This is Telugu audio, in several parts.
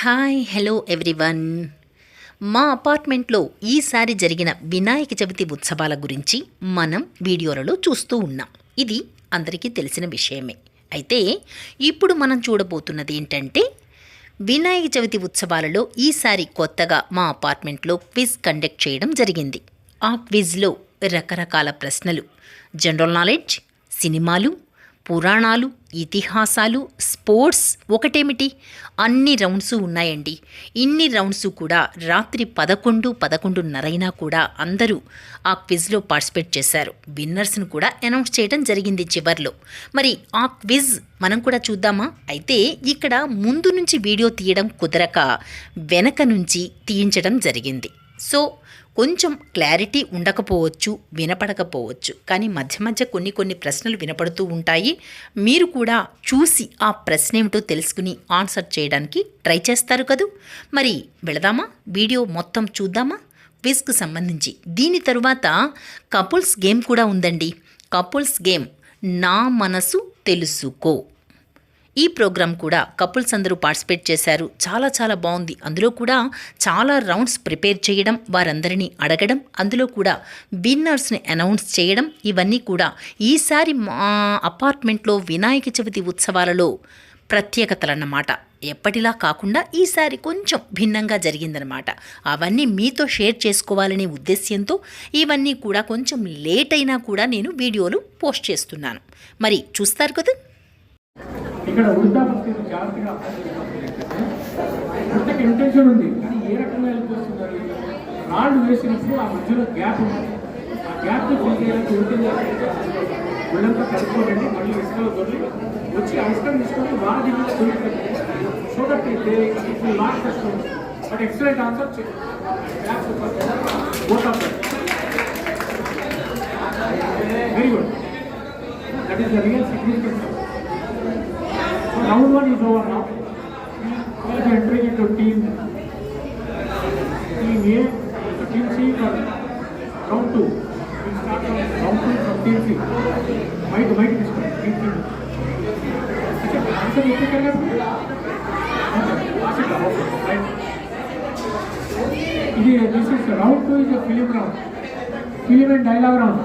హాయ్ హలో ఎవ్రీవన్ మా అపార్ట్మెంట్లో ఈసారి జరిగిన వినాయక చవితి ఉత్సవాల గురించి మనం వీడియోలలో చూస్తూ ఉన్నాం. ఇది అందరికీ తెలిసిన విషయమే. అయితే ఇప్పుడు మనం చూడబోతున్నది ఏంటంటే వినాయక చవితి ఉత్సవాలలో ఈసారి కొత్తగా మా అపార్ట్మెంట్లో క్విజ్ కండక్ట్ చేయడం జరిగింది. ఆ క్విజ్లో రకరకాల ప్రశ్నలు జనరల్ నాలెడ్జ్ సినిమాలు పురాణాలు ఇతిహాసాలు స్పోర్ట్స్ ఒకటేమిటి? అన్ని రౌండ్స్ ఉన్నాయండి. ఇన్ని రౌండ్స్ కూడా రాత్రి పదకొండు పదకొండున్నరైనా కూడా అందరూ ఆ క్విజ్లో పార్టిసిపేట్ చేశారు. విన్నర్స్ను కూడా అనౌన్స్ చేయడం జరిగింది చివర్లో. మరి ఆ క్విజ్ మనం కూడా చూద్దామా? అయితే ఇక్కడ ముందు నుంచి వీడియో తీయడం కుదరక వెనక నుంచి తీయించడం జరిగింది. సో కొంచెం క్లారిటీ ఉండకపోవచ్చు వినపడకపోవచ్చు. కానీ మధ్య మధ్య కొన్ని కొన్ని ప్రశ్నలు వినపడుతూ ఉంటాయి. మీరు కూడా చూసి ఆ ప్రశ్న ఏమిటో తెలుసుకుని ఆన్సర్ చేయడానికి ట్రై చేస్తారు కదూ? మరి వెళదామా? వీడియో మొత్తం చూద్దామా? క్విజ్కు సంబంధించి. దీని తరువాత కపుల్స్ గేమ్ కూడా ఉందండి. కపుల్స్ గేమ్ నా మనసు తెలుసుకో. ఈ ప్రోగ్రాం కూడా కపుల్స్ అందరూ పార్టిసిపేట్ చేశారు. చాలా చాలా బాగుంది. అందులో కూడా చాలా రౌండ్స్ ప్రిపేర్ చేయడం వారందరినీ అడగడం అందులో కూడా విన్నర్స్ని అనౌన్స్ చేయడం ఇవన్నీ కూడా ఈసారి మా అపార్ట్మెంట్లో వినాయక చవితి ఉత్సవాలలో ప్రత్యేకతలన్నమాట. ఎప్పటిలా కాకుండా ఈసారి కొంచెం భిన్నంగా జరిగిందనమాట అవన్నీ మీతో షేర్ చేసుకోవాలనే ఉద్దేశ్యంతో ఇవన్నీ కూడా కొంచెం లేట్ అయినా కూడా నేను వీడియోలు పోస్ట్ చేస్తున్నాను. మరి చూస్తారు కదా? ఇక్కడ ఉల్టా జాగ్రత్తగా వృద్ధకి ఇంటెన్షన్ ఉంది. కానీ ఏ రకంగా వెళ్ళిపోతున్నారు రాళ్ళు వేసినప్పుడు ఆ మధ్యలో గ్యాప్ ఉంది. ఆ గ్యాప్ ఫిల్ చేయడానికి ఉంటుంది. ఒళ్ళంతా కలుపుకోండి మళ్ళీ ఇసుకలో దొరికి వచ్చి ఆ తీసుకొని వారి దగ్గర దొరికి సో దట్ లాస్ట్ వస్తుంది but excellent answer both of very good that is the real significance round one is over now. We are entering into team team A, team C for round two. We start from round two from team C. Might might this one team C. अच्छा आंसर ये क्या करना है? आंसर करो right. ये this is round two is a film round. Film and dialogue round.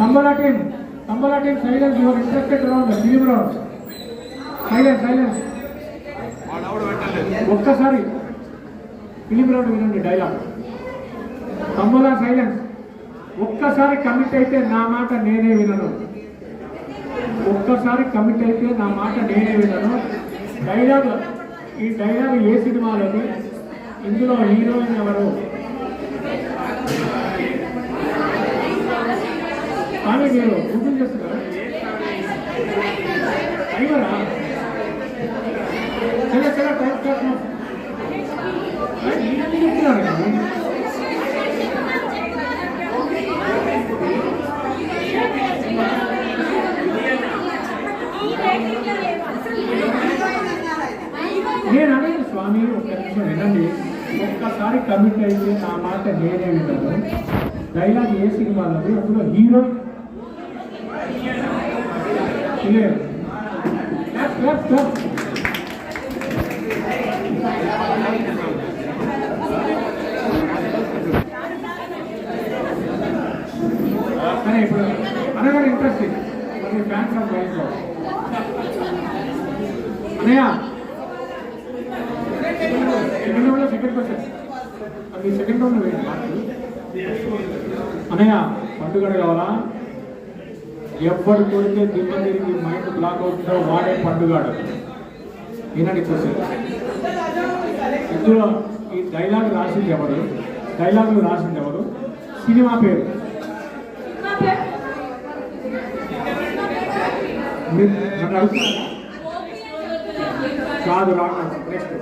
Tambala team, Tambala team, silence. You are interested round the film round. Silence silence ఒక్కసారి ఫిలిం వినండి డైలాగ్ తమ్ముల సైలెన్స్ ఒక్కసారి కమిట్ అయితే నా మాట నేనే వినను. ఒక్కసారి కమిట్ అయితే నా మాట నేనే వినను. డైలాగ్ ఈ డైలాగ్ ఏ సినిమాలోని ఇందులో హీరోయిన్ ఎవరు? కానీ మీరు గుర్తు చేస్తున్నారా? టైమరా చలో చలో టైం స్టార్ట్ చెప్తున్నారు నేను అనేది స్వామి ఒక్క నిమిషం వినండి ఒక్కసారి కమిట్ అయితే నా మాట నేనే విన్నాను డైలాగ్ ఏ సినిమాలో అందులో హీరో లేదు Clap, ఇప్పుడు అనగానే ఇంట్రెస్టింగ్ మరి ఫ్యాన్స్ ఆఫ్ వైస్ అన్నయ్య సెకండ్ రౌండ్లో సెకండ్ క్వశ్చన్ అది సెకండ్ రౌండ్లో అన్నయ్య పండుగ కావాలా? ఎవరు కొడితే దిమ్మ తిరిగి మైండ్ బ్లాక్ అవుతుందో వాడే పండుగాడు ఈనాడు క్వశ్చన్ ఇందులో ఈ డైలాగ్ రాసింది ఎవరు? డైలాగులు రాసింది ఎవరు? సినిమా పేరు మీరు నన్ను అడుగుతున్నారా? కాదు రాంగ్ నెక్స్ట్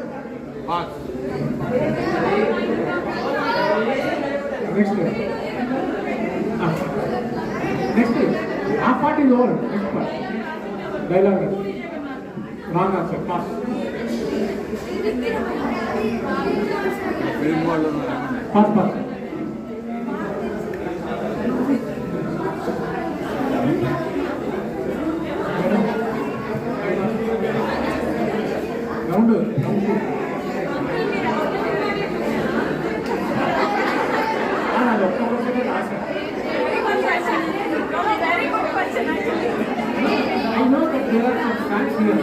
నెక్స్ట్ నెక్స్ట్ ఆ. Party over next part dialogue wrong answer pass pass pass round round చెప్పు ఆ, నాది ఒక్క క్వశ్చనే రాశా I know that there are some facts here.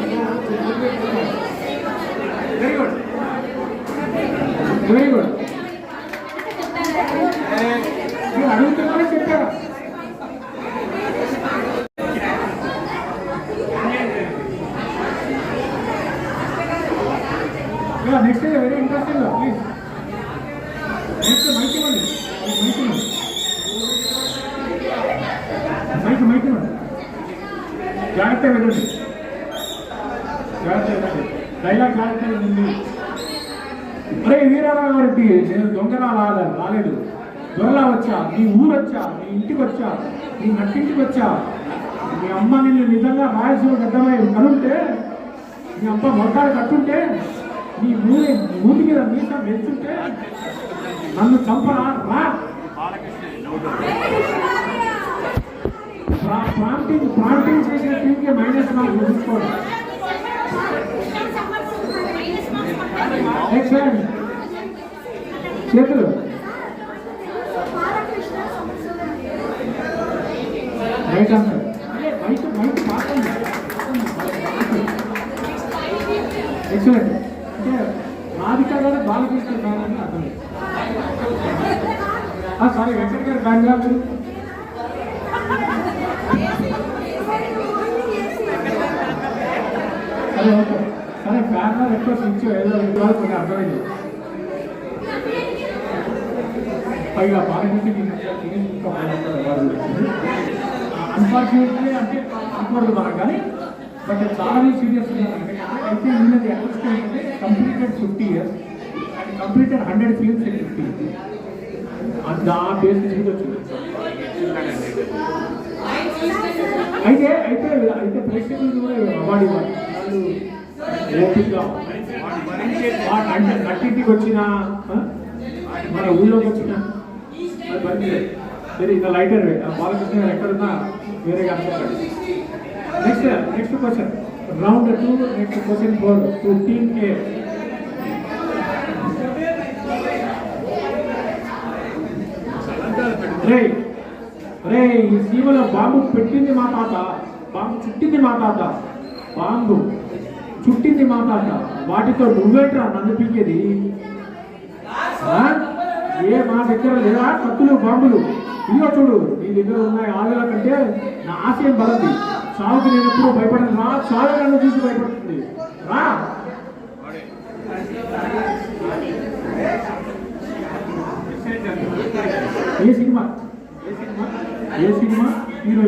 Very good. Very good. మీరు అడుగుతున్నారని చెప్పారా next very interesting please next mike ఇవ్వండి మైక్ ఇవ్వండి మైక్ మైక్ ఇవ్వండి జాగ్రత్త వినండి జాగ్రత్త వినండి డైలాగ్ కార్యక్రమం ఉంది అరే వీరారావు గారికి నేను దొంగలా రాలేదు రాలేదు. దొరలా వచ్చా. నీ ఊరు వచ్చా? నీ ఇంటికి వచ్చా? నీ నట్టింటికి వచ్చా? మీ అమ్మ నిన్ను నిజంగా రాయలసీమ గడ్డమై కనుంటే మీ అమ్మ మొట్టాలు కట్టుంటే నీ ఊరి ఊరి మీద మీసం వెళ్తుంటే నన్ను చంపరా? రా. ప్రా- ప్రాంటింగ్ ప్రాంటింగ్ చేసిన టీంకి మైనస్ నాకు చూసుకోండి ఎక్సలెంట్ చేతులు రైట్ ఆన్సర్ ఎక్సలెంట్ అంటే రాధిక గారు బాలకృష్ణ గారు అని అర్థం. సారీ వెంకట గారు బెంగాలు అదే ఓకే. బ్యానర్ ఫ్యాన్ ఎక్కువ స్విచ్ ఏదో ఇవ్వాలి కొన్ని అర్థమైంది. పైగా బాలకృష్ణ అన్ఫార్చునేట్లీ అంటే అనుకోవద్దు మనం కానీ బట్ చాలా సీరియస్ అయితే ఉన్నది అంటే completed fifty years and completed hundred films in fifty అంత ఆ బేస్ మీద వచ్చింది. అయితే అయితే అయితే ప్రేక్షకులు కూడా అవార్డు ఇవ్వాలి. వాళ్ళు ఓపికగా నట్టింటికి వచ్చిన మన ఊళ్ళోకి వచ్చిన సరే ఇంకా లైటర్ బాలకృష్ణ గారు ఎక్కడున్నా వేరే కనుక్కోండి next next question round two next question four to team కే రే రే ఈ సీమలో బాంబు పెట్టింది మా తాత. బాంబు చుట్టింది మా తాత. బాంబు. చుట్టింది మా తాత. వాటితో నువ్వేట్రా నన్ను పీకేది? ఏ మా దగ్గర లేదా కత్తులు బాంబులు? ఇదిగో చూడు నీ దగ్గర ఉన్నాయి ఆయుధాల కంటే నా ఆశయం బలంది. సాగుకి నేను ఎప్పుడు భయపడను. రా సాగు నన్ను చూసి భయపడుతుంది. రా. ఏ సినిమా? ఏ cinema? Hero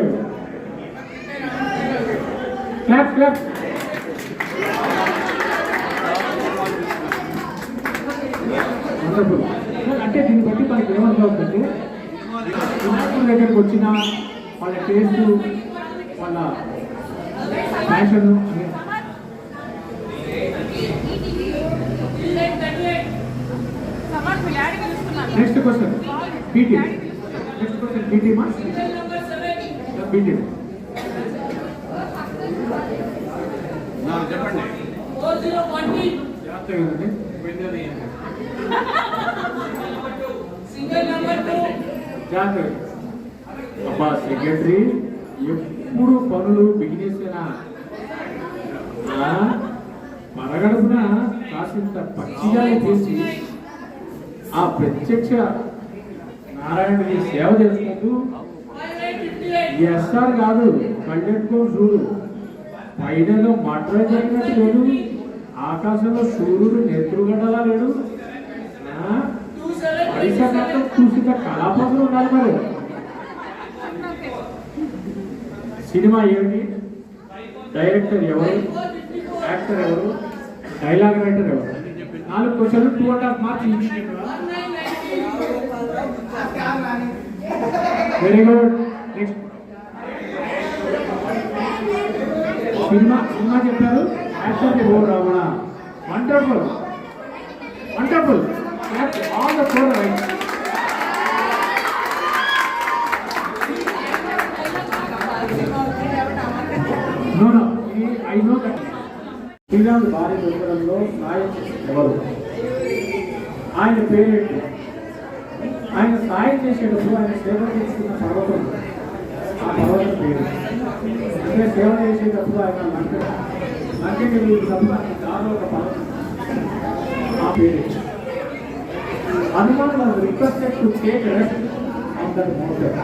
clap clap. Wonderful అంటే దీన్ని బట్టి మనకి ఏమర్థమవుతుందంటే వినాయకుడి దగ్గరికి వచ్చిన వాళ్ళ టేస్ట్ వాళ్ళ fashion next question PT next question PT మా పీటీ అబ్బా సెక్రటరీ ఎప్పుడు పనులు బిగినేసేనా మరగడుపున? కాసింత పచ్చిగా చేసి ఆ ప్రత్యక్ష నారాయణుడి సేవ చేసుకుంటూ ఎస్ఆర్ కాదు కళ్ళెట్టుకో చూడు. పైనలో మడ్ర జరిగినట్టు లేడు ఆకాశంలో సూర్యుడు నెత్తురుగడ్డలా లేడు? చూసిన కళాపతులు ఉండాలి మరి. సినిమా ఏమిటి? డైరెక్టర్ ఎవరు? యాక్టర్ ఎవరు? డైలాగ్ రైటర్ ఎవరు? నాలుగు క్వశ్చన్లు two and half marks very good next cinema cinema చెప్పారు? Actor oh Ravana. Wonderful wonderful all the four right No, no. I know that. శ్రీరాముడు భార్య దొరకడంలో సాయం ఎవరు? ఆయన పేరెంట్? ఆయన సాయం చేసేటప్పుడు ఆయన సేవ చేసుకున్న పర్వతం. ఆ పర్వతం పేరు. అంటే సేవ చేసేటప్పుడు ఆయన మంత్రి. లంకకి వెళ్ళినప్పుడు ఆయన దారిలో ఒక పర్వతం ఆ పేరు Hanuman was requested to take rest on that mountain.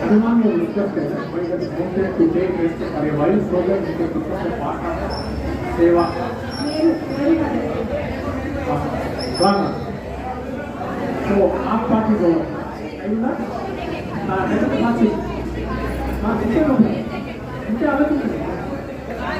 Hanuman was requested by the mountain to take rest for a while so that he can become a part of Seva. Brahma. So, half part is over. అయిందా నా నెక్స్ట్ మార్చి నాకు ఇంతే ఉంది ఇంతే ఆలోచించండి కాదు, అది కాదు.